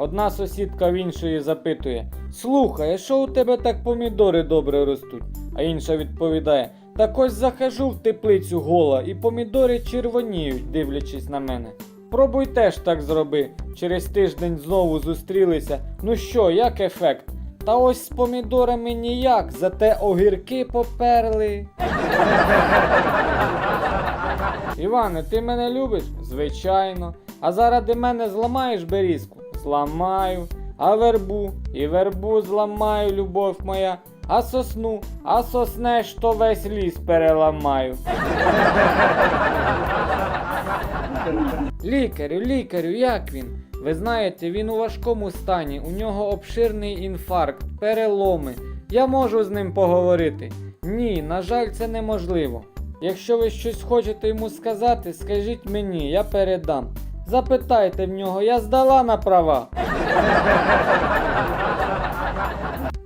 Одна сусідка в іншої запитує: Слухай, а що у тебе так помідори добре ростуть? А інша відповідає: Так ось захожу в теплицю гола, і помідори червоніють, дивлячись на мене. Пробуй теж так зроби. Через тиждень знову зустрілися. Ну що, як ефект? Та ось з помідорами ніяк, зате огірки поперли. Іване, ти мене любиш? Звичайно. А заради мене зламаєш берізку? Зламаю. А вербу? І вербу зламаю, любов моя. А сосну, а соснеш, то весь ліс переламаю. Лікарю, лікарю, як він? Ви знаєте, він у важкому стані, у нього обширний інфаркт, переломи. Я можу з ним поговорити. Ні, на жаль, це неможливо. Якщо ви щось хочете йому сказати, скажіть мені, я передам. Запитайте в нього, я здала на права.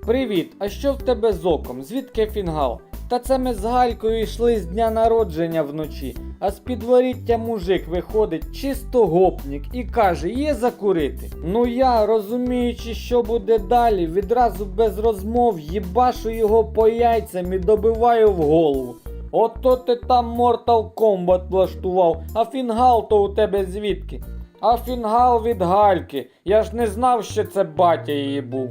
Привіт, а що в тебе з оком? Звідки фінгал? Та це ми з Галькою йшли з дня народження вночі, а з підворіття мужик виходить чисто гопнік і каже, є закурити. Ну я, розуміючи, що буде далі, відразу без розмов їбашу його по яйцям і добиваю в голову. Ото ти там Mortal Kombat влаштував, а фінгал то у тебе звідки? А фінгал від Гальки. Я ж не знав, що це батя її був.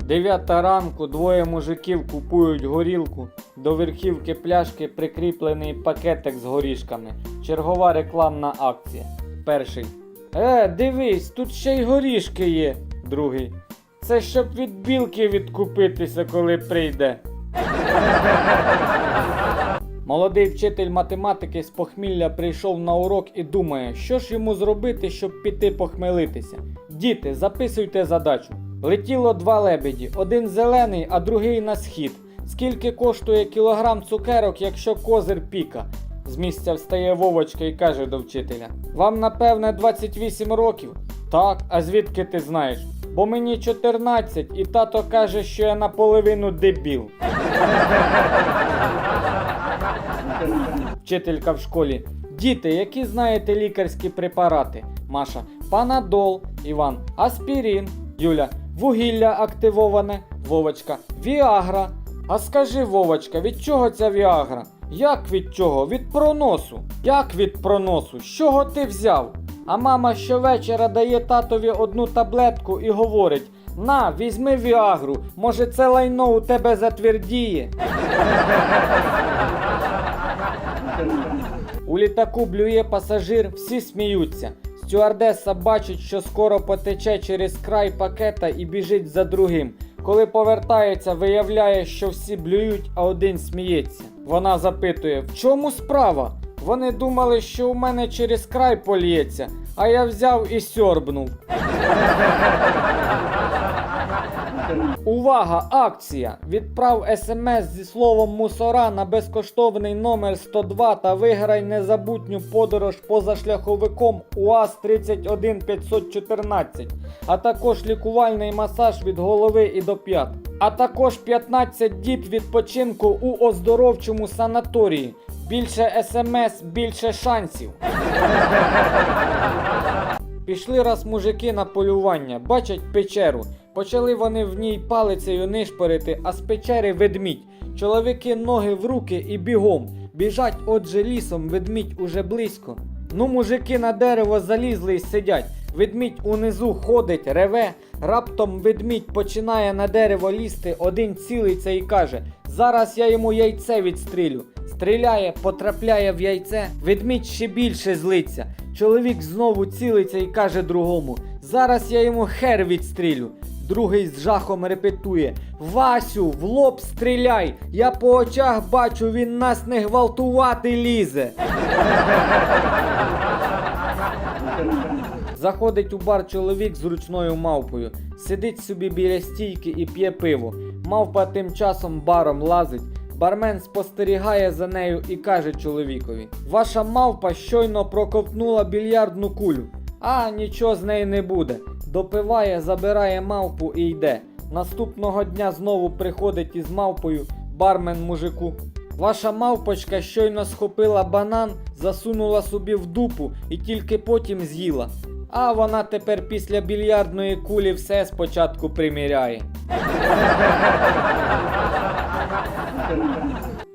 Дев'ята ранку двоє мужиків купують горілку. До верхівки пляшки прикріплений пакетик з горішками. Чергова рекламна акція. Перший. Е, дивись, тут ще й горішки є. Другий. Це щоб від білки відкупитися, коли прийде. Молодий вчитель математики з похмілля прийшов на урок і думає, що ж йому зробити, щоб піти похмелитися. Діти, записуйте задачу. Летіло два лебеді, один зелений, а другий на схід. Скільки коштує кілограм цукерок, якщо козир піка? З місця встає Вовочка і каже до вчителя: Вам напевне 28 років? Так, а звідки ти знаєш? Бо мені 14, і тато каже, що я наполовину дебіл. Вчителька в школі. Діти, які знаєте лікарські препарати? Маша. Панадол, Іван, аспірин, Юля, вугілля активоване, Вовочка, Віагра. А скажи, Вовочка, від чого ця Віагра? Як від чого? Від проносу. Як від проносу? З чого ти взяв? А мама щовечора дає татові одну таблетку і говорить: На, візьми Віагру, може це лайно у тебе затвердіє. У літаку блює пасажир, всі сміються. Стюардеса бачить, що скоро потече через край пакета і біжить за другим. Коли повертається, виявляє, що всі блюють, а один сміється. Вона запитує: В чому справа? Вони думали, що у мене через край поліється, а я взяв і сьорбнув. Увага! Акція! Відправ смс зі словом мусора на безкоштовний номер 102 та виграй незабутню подорож позашляховиком УАЗ 31514, а також лікувальний масаж від голови і до п'ят. А також 15 діб відпочинку у оздоровчому санаторії. Більше смс, більше шансів. Пішли раз мужики на полювання, бачать печеру. Почали вони в ній палицею нишпорити, а з печери ведмідь. Чоловіки ноги в руки і бігом. Біжать отже лісом, ведмідь уже близько. Ну, мужики на дерево залізли й сидять. Ведмідь унизу ходить, реве. Раптом ведмідь починає на дерево лізти, один цілиться і каже: Зараз я йому яйце відстрілю. Стріляє, потрапляє в яйце, ведмідь ще більше злиться. Чоловік знову цілиться і каже другому: Зараз я йому хер відстрілю. Другий з жахом репетує: Васю, в лоб стріляй! Я по очах бачу, він нас не гвалтувати лізе. Заходить у бар чоловік з ручною мавпою, сидить собі біля стійки і п'є пиво. Мавпа тим часом баром лазить. Бармен спостерігає за нею і каже чоловікові: Ваша мавпа щойно проковтнула більярдну кулю. А нічого з неї не буде. Допиває, забирає мавпу і йде. Наступного дня знову приходить із мавпою бармен мужику. Ваша мавпочка щойно схопила банан, засунула собі в дупу і тільки потім з'їла. А вона тепер після більярдної кулі все спочатку приміряє.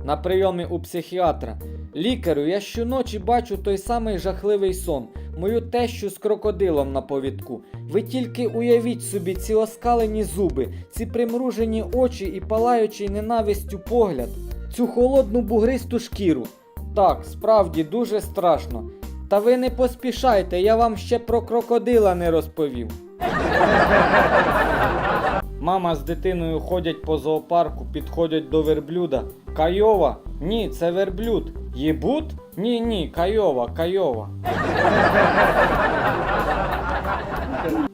На прийомі у психіатра. Лікарю, я щоночі бачу той самий жахливий сон. Мою тещу з крокодилом на повідку. Ви тільки уявіть собі ці оскалені зуби, ці примружені очі і палаючий ненавистю погляд, цю холодну бугристу шкіру. Так, справді дуже страшно. Та ви не поспішайте, я вам ще про крокодила не розповів. Мама з дитиною ходять по зоопарку, підходять до верблюда. Кайова? Ні, це верблюд. Єбут? Ні, ні, кайова, кайова.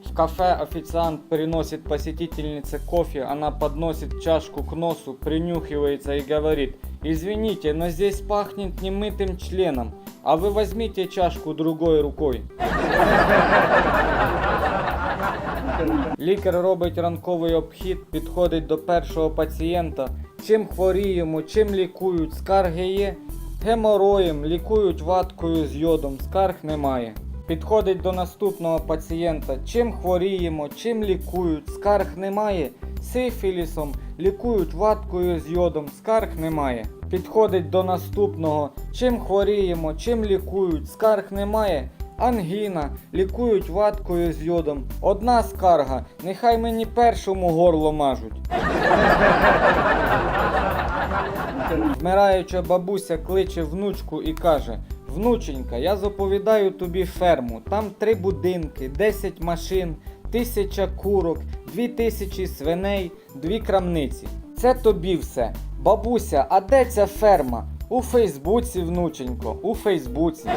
В кафе официант приносит посетительнице кофе, она подносит чашку к носу, принюхивается и говорит, извините, но здесь пахнет немытым членом, а вы возьмите чашку другой рукой. Лікар робить ранковий обхід, підходить до першого пацієнта. Чим хворіємо, чим лікують, скарги є. Гемороєм, лікують ваткою з йодом, скарг немає. Підходить до наступного пацієнта. Чим хворіємо, чим лікують, скарг немає. Сифілісом, лікують ваткою з йодом, скарг немає. Підходить до наступного. Чим хворіємо, чим лікують, скарг немає. Ангіна, лікують ваткою з йодом. Одна скарга, нехай мені першому горло мажуть. Вмираюча бабуся кличе внучку і каже: Внученька, я заповідаю тобі ферму. Там три будинки, 10 машин, тисяча курок, дві тисячі свиней, дві крамниці. Це тобі все. Бабуся, а де ця ферма? У Фейсбуці, внученько, у Фейсбуці.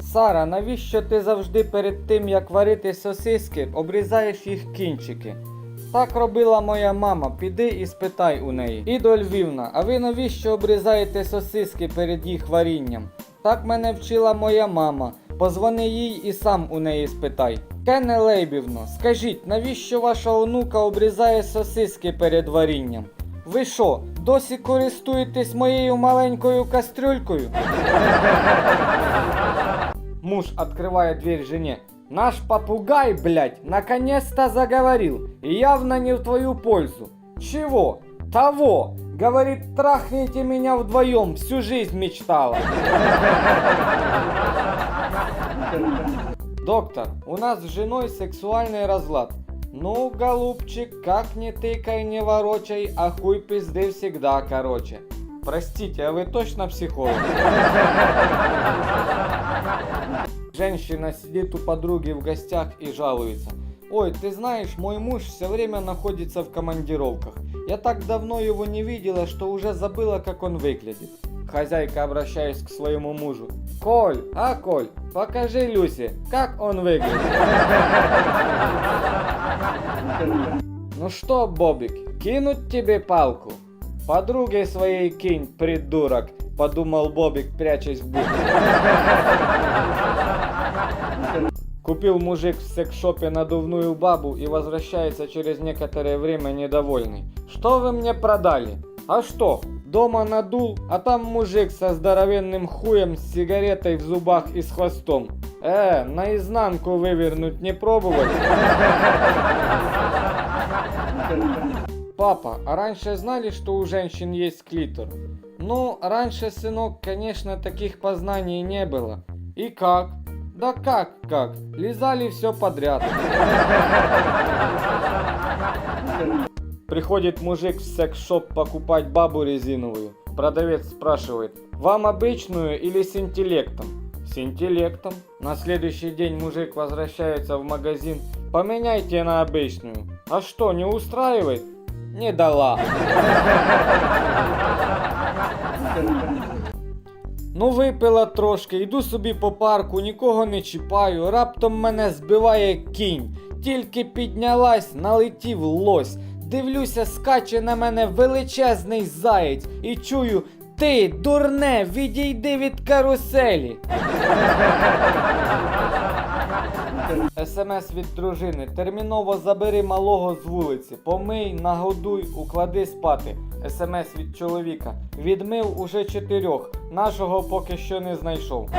Сара, навіщо ти завжди перед тим, як варити сосиски, обрізаєш їх кінчики? Так робила моя мама, піди і спитай у неї. Ідо Львівна, а ви навіщо обрізаєте сосиски перед їх варінням? Так мене вчила моя мама. Позвони їй і сам у неї спитай. Кене Лейбівно, скажіть, навіщо ваша онука обрізає сосиски перед варінням? Ви що, досі користуєтесь моєю маленькою кастрюлькою? Муж открывает дверь жене. Наш попугай, блядь, наконец-то заговорил. И явно не в твою пользу. Чего? Того. Говорит, трахните меня вдвоем, всю жизнь мечтала. Доктор, у нас с женой сексуальный разлад. Ну, голубчик, как не тыкай, не ворочай, а хуй пизды всегда короче. Простите, а вы точно психолог? Женщина сидит у подруги в гостях и жалуется. Ой, ты знаешь, мой муж все время находится в командировках. Я так давно его не видела, что уже забыла, как он выглядит. Хозяйка, обращаясь к своему мужу. Коль, а Коль, покажи Люсе, как он выглядит. Ну что, Бобик, кинуть тебе палку? Подруге своей кинь, придурок, подумал Бобик, прячась в будку. Купил мужик в секс-шопе надувную бабу и возвращается через некоторое время недовольный. Что вы мне продали? А что? Дома надул, а там мужик со здоровенным хуем с сигаретой в зубах и с хвостом. Э, наизнанку вывернуть не пробовали? Папа, а раньше знали, что у женщин есть клитор? Ну, раньше, сынок, конечно, таких познаний не было. И как? Да как, как? Лизали все подряд. Приходит мужик в секс-шоп покупать бабу резиновую. Продавец спрашивает, вам обычную или с интеллектом? С интеллектом. На следующий день мужик возвращается в магазин. Поменяйте на обычную. А что, не устраивает? Не дала. Ну, випила трошки, йду собі по парку, нікого не чіпаю, раптом мене збиває кінь. Тільки піднялась, налетів лось. Дивлюся, скаче на мене величезний заєць і чую. Ти, дурне, відійди від каруселі. СМС від дружини. Терміново забери малого з вулиці. Помий, нагодуй, уклади спати. СМС від чоловіка. Відмив уже чотирьох. Нашого поки що не знайшов.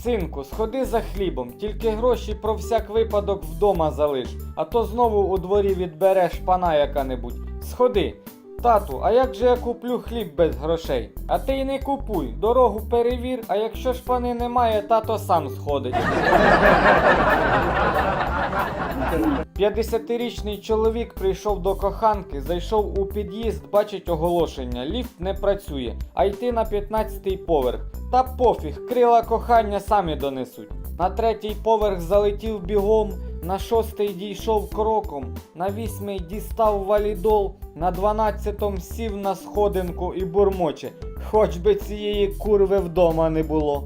Синку, сходи за хлібом, тільки гроші про всяк випадок вдома залиш, а то знову у дворі відбереш пана яка-небудь. Сходи. Тату, а як же я куплю хліб без грошей? А ти й не купуй, дорогу перевір, а якщо ж пани немає, тато сам сходить. 50-річний чоловік прийшов до коханки, зайшов у під'їзд, бачить оголошення. Ліфт не працює, а йти на 15-й поверх. Та пофіг, крила кохання самі донесуть. На третій поверх залетів бігом, на шостий дійшов кроком, на вісьмий дістав валідол, на дванадцятом сів на сходинку і бурмоче. Хоч би цієї курви вдома не було.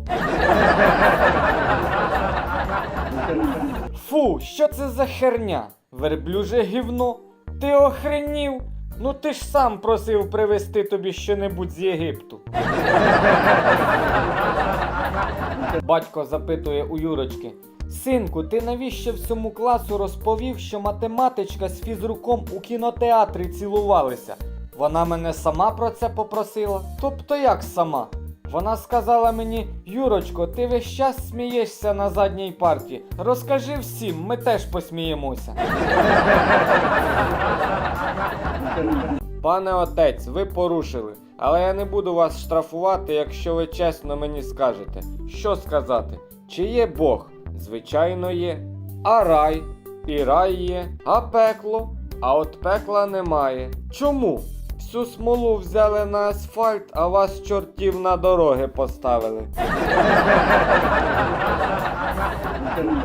Фу, що це за херня? Верблюже гівно? Ти охренів? Ну ти ж сам просив привезти тобі щонебудь з Єгипту. Батько запитує у Юрочки. Синку, ти навіщо всьому класу розповів, що математичка з фізруком у кінотеатрі цілувалися? Вона мене сама про це попросила. Тобто як сама? Вона сказала мені, Юрочко, ти весь час смієшся на задній парті. Розкажи всім, ми теж посміємося. Пане отець, ви порушили, але я не буду вас штрафувати, якщо ви чесно мені скажете. Що сказати? Чи є Бог? Звичайно, є. А рай? І рай є. А пекло? А от пекла немає. Чому? Всю смолу взяли на асфальт, а вас чортів на дороги поставили.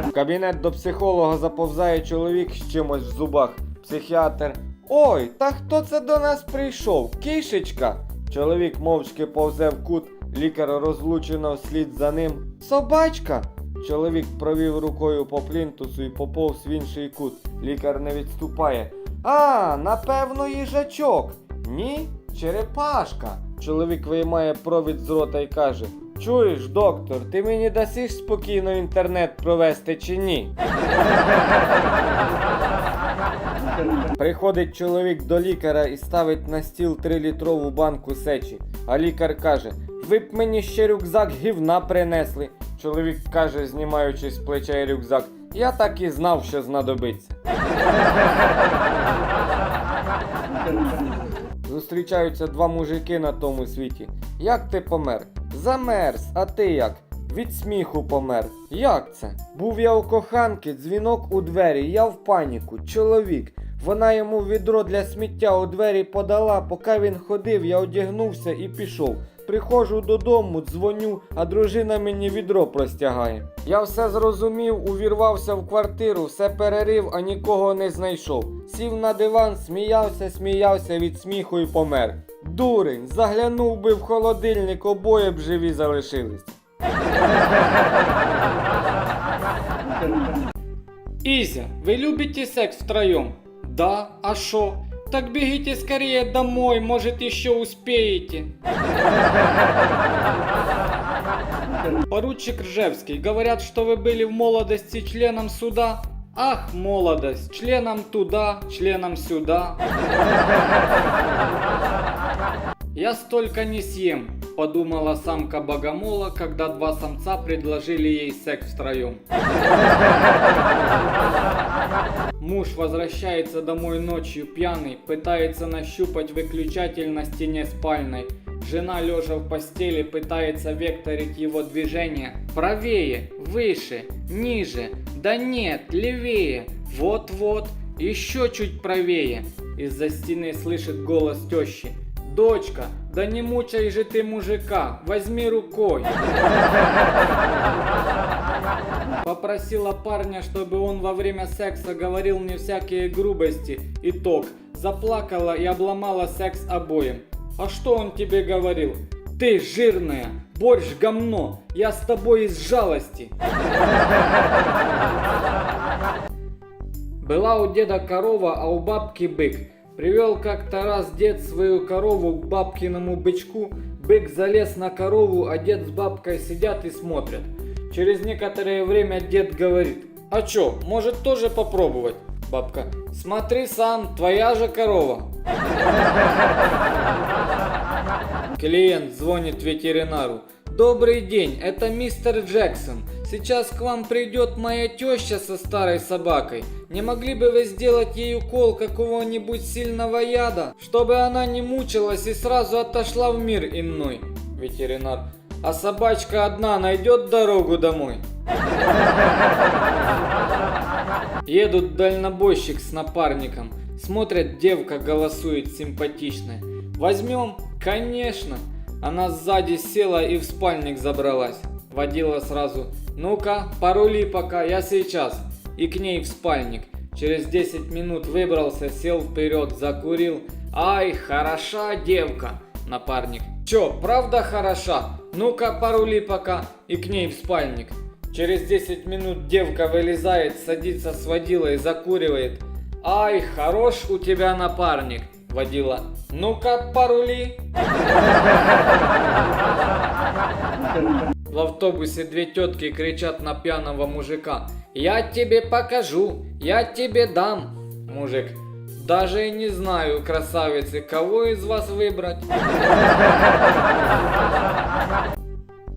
В кабінет до психолога заповзає чоловік з чимось в зубах. Психіатр. Ой, та хто це до нас прийшов? Кішечка. Чоловік мовчки повзе в кут, лікар розлучено вслід за ним. Собачка. Чоловік провів рукою по плінтусу і поповз в інший кут. Лікар не відступає. А, напевно, їжачок. Ні, черепашка. Чоловік виймає провід з рота і каже: Чуєш, доктор, ти мені дасиш спокійно інтернет провести чи ні? Приходить чоловік до лікаря і ставить на стіл 3-літрову банку сечі. А лікар каже: Ви б мені ще рюкзак гівна принесли. Чоловік каже, знімаючи з плеча рюкзак, я так і знав, що знадобиться. Зустрічаються два мужики на тому світі. Як ти помер? Замерз, а ти як? Від сміху помер. Як це? Був я у коханки, дзвінок у двері, я в паніку, чоловік. Вона йому відро для сміття у двері подала, поки він ходив, я одягнувся і пішов. Приходжу додому, дзвоню, а дружина мені відро простягає. Я все зрозумів, увірвався в квартиру, все перерив, а нікого не знайшов. Сів на диван, сміявся, сміявся від сміху і помер. Дурень, заглянув би в холодильник, обоє б живі залишились. Изя, вы любите секс втроем? Да, а шо? Так бегите скорее домой, может еще успеете. Поручик Ржевский, говорят, что вы были в молодости членом суда. Ах, молодость, членом туда, членом сюда. Я столько не съем, подумала самка богомола, когда два самца предложили ей секс втроем. Муж возвращается домой ночью пьяный, пытается нащупать выключатель на стене спальной. Жена, лежа в постели, пытается векторить его движение. Правее, выше, ниже, да нет, левее, вот-вот, еще чуть правее. Из-за стены слышит голос тещи. Дочка, да не мучай же ты мужика, возьми рукой. Попросила парня, чтобы он во время секса говорил мне всякие грубости. Итог. Заплакала и обломала секс обоим. А что он тебе говорил? Ты жирная, борщ гомно, я с тобой из жалости. Была у деда корова, а у бабки бык. Привел как-то раз дед свою корову к бабкиному бычку. Бык залез на корову, а дед с бабкой сидят и смотрят. Через некоторое время дед говорит, а чё, может тоже попробовать? Бабка, смотри сам, твоя же корова. Клиент звонит ветеринару. Добрый день, это мистер Джексон. Сейчас к вам придет моя теща со старой собакой. Не могли бы вы сделать ей укол какого-нибудь сильного яда, чтобы она не мучилась и сразу отошла в мир иной? Ветеринар. А собачка одна найдет дорогу домой? Едут дальнобойщик с напарником. Смотрят, девка голосует симпатичная. Возьмем? Конечно. Она сзади села и в спальник забралась. Водила сразу. Ну-ка, порули пока, я сейчас. И к ней в спальник. Через 10 минут выбрался, сел вперед, закурил. Ай, хороша девка. Напарник. Чё, правда хороша? Ну-ка, порули пока. И к ней в спальник. Через 10 минут девка вылезает, садится с водилой, закуривает. Ай, хорош у тебя напарник. Водила. Ну-ка, порули. В автобусе две тетки кричат на пьяного мужика. Я тебе покажу, я тебе дам. Мужик. Даже и не знаю, красавицы, кого из вас выбрать.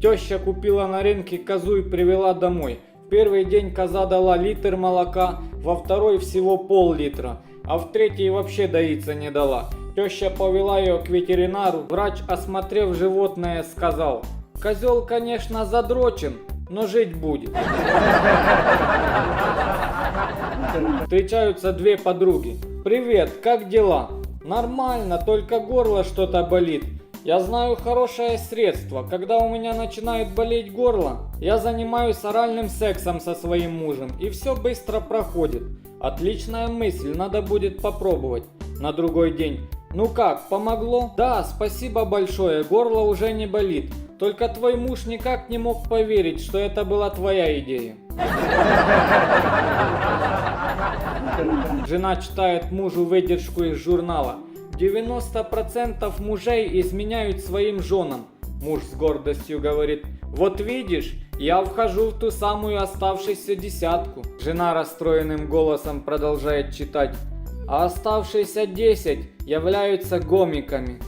Теща купила на рынке козу и привела домой. В первый день коза дала литр молока, во второй всего пол-литра, а в третий вообще доиться не дала. Теща повела ее к ветеринару. Врач, осмотрев животное, сказал, козел, конечно, задрочен, но жить будет. Встречаются две подруги. Привет, как дела? Нормально, только горло что-то болит. Я знаю хорошее средство. Когда у меня начинает болеть горло, я занимаюсь оральным сексом со своим мужем, и все быстро проходит. Отличная мысль, надо будет попробовать. На другой день. Ну как, помогло? Да, спасибо большое, горло уже не болит. Только твой муж никак не мог поверить, что это была твоя идея. Жена читает мужу выдержку из журнала. 90% мужей изменяют своим женам. Муж с гордостью говорит, вот видишь, я вхожу в ту самую оставшуюся десятку. Жена расстроенным голосом продолжает читать, а оставшиеся 10 являются гомиками.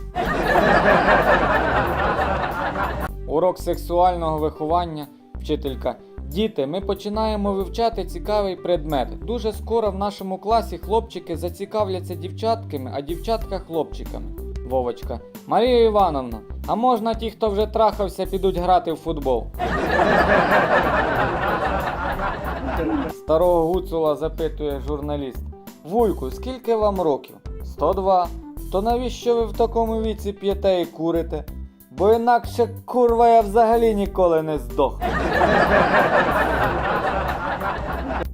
Урок сексуального виховання. Вчителька. Діти, ми починаємо вивчати цікавий предмет. Дуже скоро в нашому класі хлопчики зацікавляться дівчатками, а дівчатка хлопчиками. Вовочка. Марія Івановна, а можна ті, хто вже трахався, підуть грати в футбол? Старого гуцула запитує журналіст. Вуйку, скільки вам років? 102. То навіщо ви в такому віці п'єте і курите? Бо інакше курва я взагалі ніколи не здох.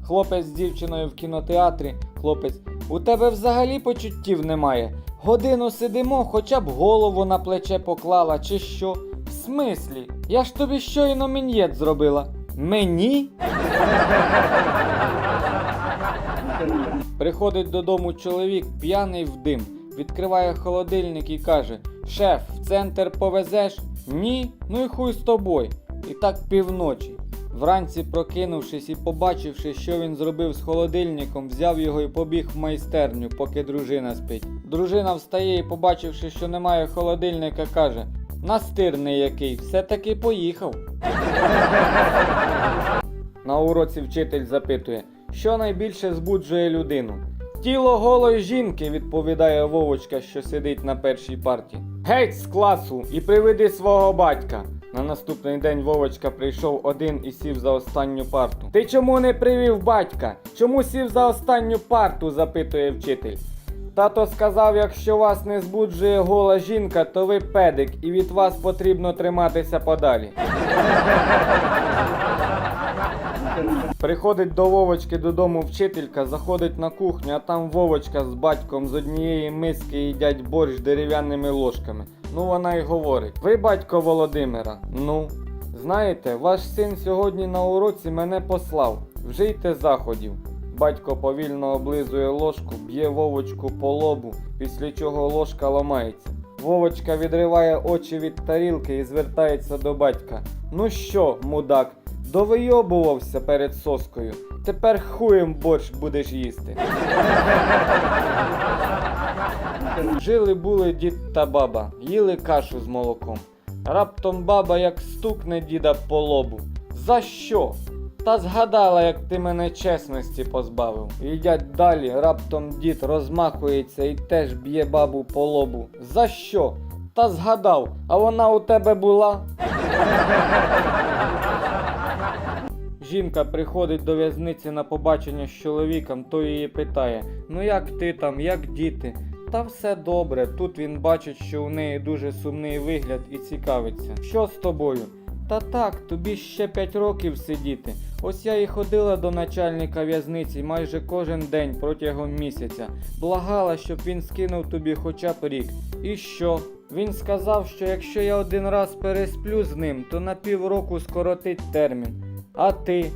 Хлопець з дівчиною в кінотеатрі. Хлопець, у тебе взагалі почуттів немає. Годину сидимо, хоча б голову на плече поклала, чи що? В смислі? Я ж тобі щойно мін'єт зробила. Мені? Приходить додому чоловік, п'яний в дим, відкриває холодильник і каже: Шеф, в центр повезеш? Ні, ну і хуй з тобою. І так півночі. Вранці, прокинувшись і побачивши, що він зробив з холодильником, взяв його і побіг в майстерню, поки дружина спить. Дружина встає і, побачивши, що немає холодильника, каже: Настирний який, все-таки поїхав. На уроці вчитель запитує, що найбільше збуджує людину. Тіло голої жінки, відповідає Вовочка, що сидить на першій парті. Геть з класу і приведи свого батька. На наступний день Вовочка прийшов один і сів за останню парту. Ти чому не привів батька? Чому сів за останню парту? запитує вчитель. Тато сказав, якщо вас не збуджує гола жінка, то ви педик, і від вас потрібно триматися подалі. Приходить до Вовочки додому вчителька, заходить на кухню, а там Вовочка з батьком з однієї миски їдять борщ дерев'яними ложками. Ну вона й говорить: Ви батько Володимира. Ну, знаєте, ваш син сьогодні на уроці мене послав. Вжийте заходів. Батько повільно облизує ложку, б'є Вовочку по лобу, після чого ложка ламається. Вовочка відриває очі від тарілки і звертається до батька. Ну що, мудак, Довийобувався перед соскою. Тепер хуєм борщ будеш їсти. Жили були дід та баба, їли кашу з молоком. Раптом баба як стукне діда по лобу. За що? Та згадала, як ти мене чесності позбавив. Їдять далі, раптом дід розмахується і теж б'є бабу по лобу. За що? Та згадав, а вона у тебе була. Жінка приходить до в'язниці на побачення з чоловіком, той її питає: Ну як ти там, як діти? Та все добре. Тут він бачить, що у неї дуже сумний вигляд і цікавиться. Що з тобою? Та так, тобі ще 5 років сидіти. Ось я і ходила до начальника в'язниці майже кожен день протягом місяця. Благала, щоб він скинув тобі хоча б рік. І що? Він сказав, що якщо я один раз пересплю з ним, то на півроку скоротить термін. А ти?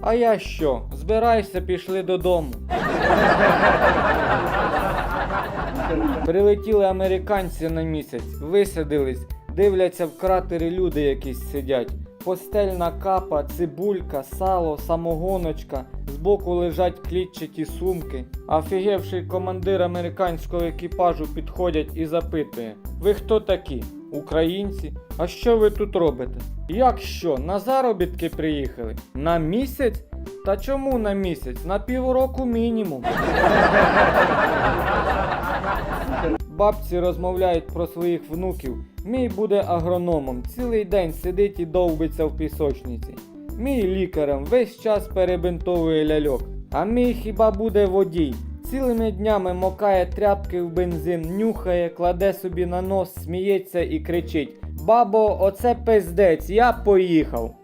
А я що? Збирайся, пішли додому. Прилетіли американці на місяць, висадились, дивляться в кратері люди якісь сидять. Постельна капа, цибулька, сало, самогоночка, збоку лежать клітчаті сумки. Офігевший командир американського екіпажу підходять і запитує: Ви хто такі? Українці? А що ви тут робите? Як що? На заробітки приїхали? На місяць? Та чому на місяць? На півроку мінімум. Бабці розмовляють про своїх внуків. Мій буде агрономом, цілий день сидить і довбиться в пісочниці. Мій лікарем весь час перебинтовує ляльок. А мій хіба буде водій. Цілими днями мокає тряпки в бензин, нюхає, кладе собі на нос, сміється і кричить: Бабо, оце пиздець, я поїхав.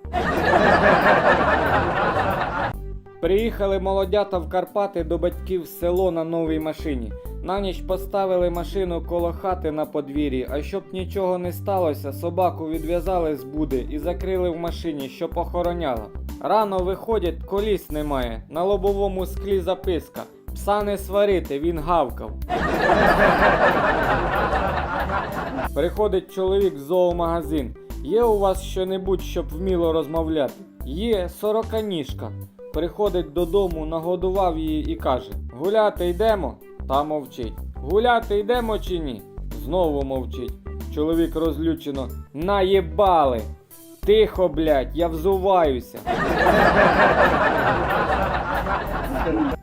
Приїхали молодята в Карпати до батьків в село на новій машині. На ніч поставили машину коло хати на подвір'ї, а щоб нічого не сталося, собаку відв'язали з буди і закрили в машині, щоб охороняла. Рано виходять, коліс немає. На лобовому склі записка. Пса не сварити, він гавкав. Приходить чоловік в зоомагазин. Є у вас що-небудь, щоб вміло розмовляти? Є сороканіжка. Приходить додому, нагодував її і каже: Гуляти йдемо? Та мовчить. Гуляти йдемо чи ні? Знову мовчить. Чоловік розлючено. Наєбали! Тихо, блядь, я взуваюся.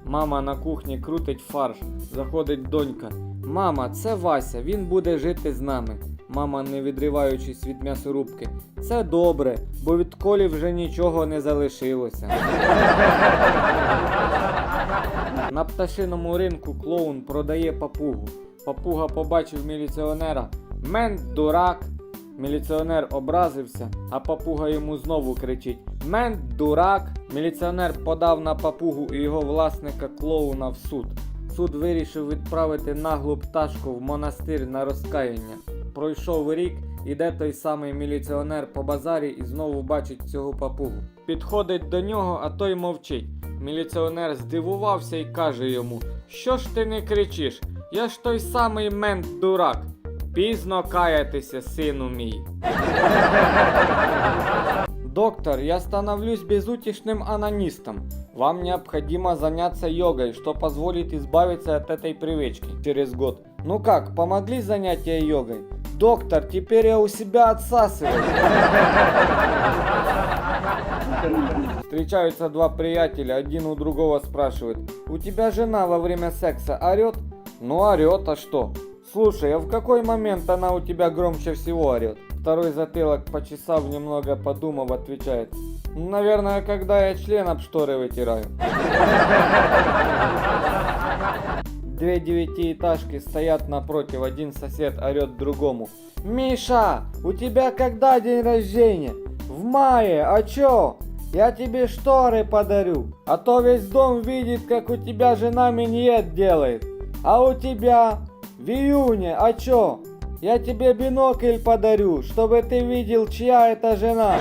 Мама на кухні крутить фарш. Заходить донька. Мама, це Вася, він буде жити з нами. Мама, не відриваючись від м'ясорубки. Це добре, бо від колі вже нічого не залишилося. На пташиному ринку клоун продає папугу. Папуга побачив міліціонера. Мент дурак. Міліціонер образився, а папуга йому знову кричить: Мент дурак. Міліціонер подав на папугу і його власника клоуна в суд. Суд вирішив відправити наглу пташку в монастир на розкаяння. Пройшов рік, іде той самий міліціонер по базарі і знову бачить цього папугу. Підходить до нього, а той мовчить. Міліціонер здивувався і каже йому: Що ж ти не кричиш? Я ж той самий мент дурак. Пізно каятися, сину мій. Доктор, я становлюсь безутешным анонистом. Вам необходимо заняться йогой, что позволит избавиться от этой привычки через год. Ну как, помогли занятия йогой? Доктор, теперь я у себя отсасываю. Встречаются два приятеля, один у другого спрашивает, у тебя жена во время секса орет? Ну орет, а что? Слушай, а в какой момент она у тебя громче всего орет? Второй затылок, почесав немного, подумав, отвечает. «Ну, Наверное, когда я член об шторы вытираю. Две девятиэтажки стоят напротив, один сосед орет другому. Миша, у тебя когда день рождения? В мае, а чё? Я тебе шторы подарю, а то весь дом видит, как у тебя жена миньет делает. А у тебя в июне, а чё? Я тебе бинокль подарю, чтобы ты видел, чья это жена.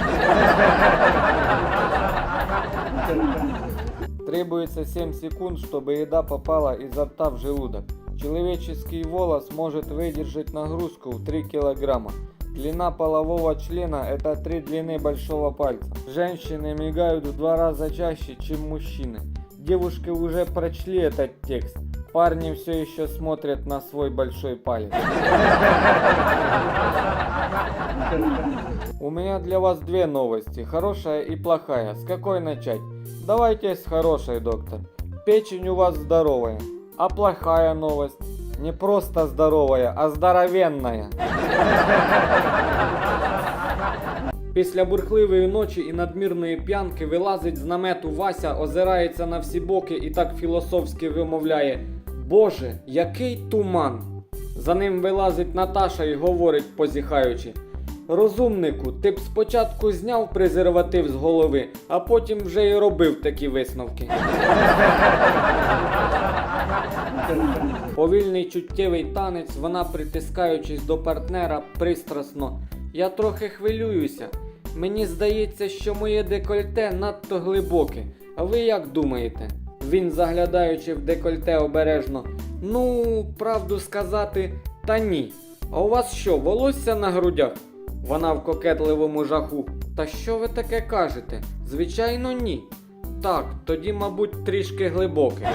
Требуется 7 секунд, чтобы еда попала изо рта в желудок. Человеческий волос может выдержать нагрузку в 3 килограмма. Длина полового члена – это три длины большого пальца. Женщины мигают в два раза чаще, чем мужчины. Девушки уже прочли этот текст. Парни все еще смотрят на свой большой палец. У меня для вас две новости, хорошая и плохая. С какой начать? Давайте с хорошей, доктор. Печень у вас здоровая. А плохая новость? Не просто здоровая, а здоровенная. Після бурхливої ночі і надмірної п'янки вилазить з намету Вася, озирається на всі боки і так філософськи вимовляє: Боже, який туман! За ним вилазить Наташа і говорить, позіхаючи. Розумнику, ти б спочатку зняв презерватив з голови, а потім вже й робив такі висновки. Повільний чуттєвий танець, вона притискаючись до партнера пристрасно. Я трохи хвилююся. Мені здається, що моє декольте надто глибоке. А ви як думаєте? Він, заглядаючи в декольте обережно. Ну, правду сказати, та ні. А у вас що, волосся на грудях? Вона в кокетливому жаху. Та що ви таке кажете? Звичайно, ні. Так, тоді, мабуть, трішки глибоке.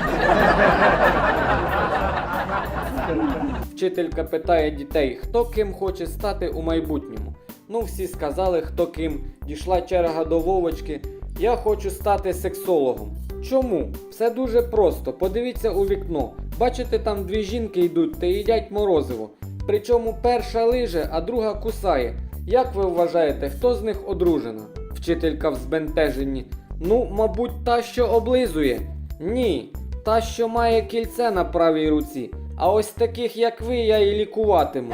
Вчителька питає дітей, хто ким хоче стати у майбутньому. Ну, всі сказали, хто ким. Дійшла черга до Вовочки. Я хочу стати сексологом. Чому? Все дуже просто. Подивіться у вікно. Бачите, там дві жінки йдуть та їдять морозиво. Причому перша лиже, а друга кусає. Як ви вважаєте, хто з них одружена? Вчителька в збентеженні. Ну, мабуть, та, що облизує. Ні, та, що має кільце на правій руці. А ось таких, як ви, я і лікуватиму.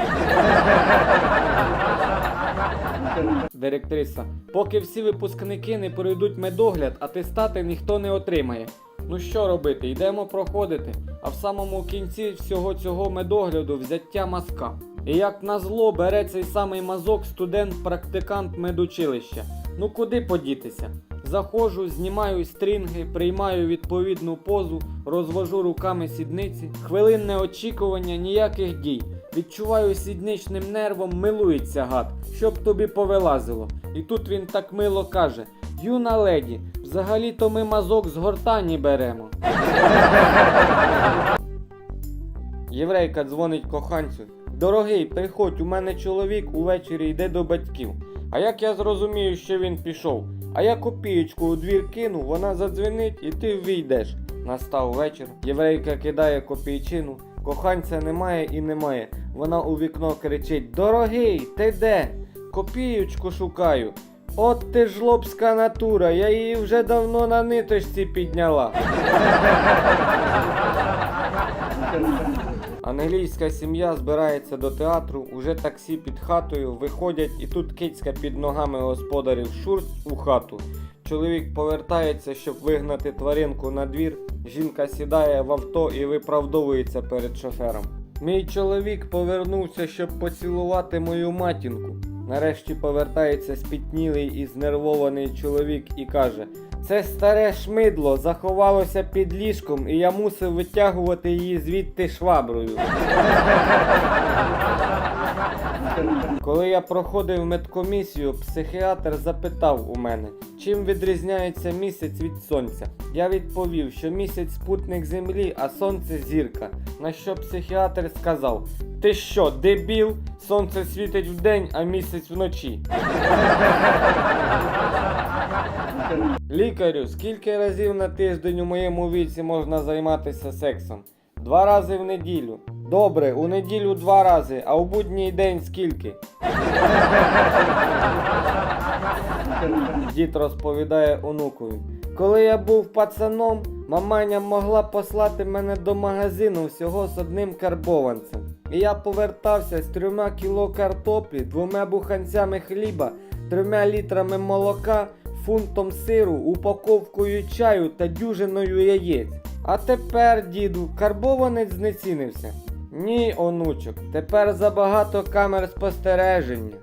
Директриса, поки всі випускники не пройдуть медогляд, атестати ніхто не отримає. Ну що робити, йдемо проходити, а в самому кінці всього цього медогляду взяття мазка. І як назло бере цей самий мазок студент-практикант медучилища. Ну куди подітися? Заходжу, знімаю стрінги, приймаю відповідну позу, розвожу руками сідниці. Хвилинне очікування, ніяких дій. Відчуваю сідничним нервом, милується гад, щоб тобі повилазило. І тут він так мило каже: Юна леді, взагалі-то ми мазок з гортані беремо. Єврейка дзвонить коханцю. Дорогий, приходь, у мене чоловік увечері йде до батьків. А як я зрозумію, що він пішов? А я копієчку у двір кину, вона задзвенить і ти ввійдеш. Настав вечір. Єврейка кидає копійчину. Коханця немає і немає. Вона у вікно кричить: Дорогий, ти де? Копієчку шукаю. От ти ж лобська натура, я її вже давно на ниточці підняла. Англійська сім'я збирається до театру, уже таксі під хатою, виходять і тут кицька під ногами господарів шурт у хату. Чоловік повертається, щоб вигнати тваринку на двір. Жінка сідає в авто і виправдовується перед шофером. Мій чоловік повернувся, щоб поцілувати мою матінку. Нарешті повертається спітнілий і знервований чоловік і каже: Це старе шмидло заховалося під ліжком, і я мусив витягувати її звідти шваброю. Коли я проходив медкомісію, психіатр запитав у мене, чим відрізняється місяць від сонця. Я відповів, що місяць спутник землі, а сонце зірка. На що психіатр сказав: Ти що, дебіл? Сонце світить вдень, а місяць вночі. Лікарю, скільки разів на тиждень у моєму віці можна займатися сексом? Два рази в неділю. Добре, у неділю два рази, а у будній день скільки? Дід розповідає онукові. Коли я був пацаном, маманя могла послати мене до магазину всього з одним карбованцем. І я повертався з трьома кіло картоплі, двома буханцями хліба, трьома літрами молока, фунтом сиру, упаковкою чаю та дюжиною яєць. А тепер, діду, карбованець знецінився. Ні, онучок, тепер забагато камер спостереження.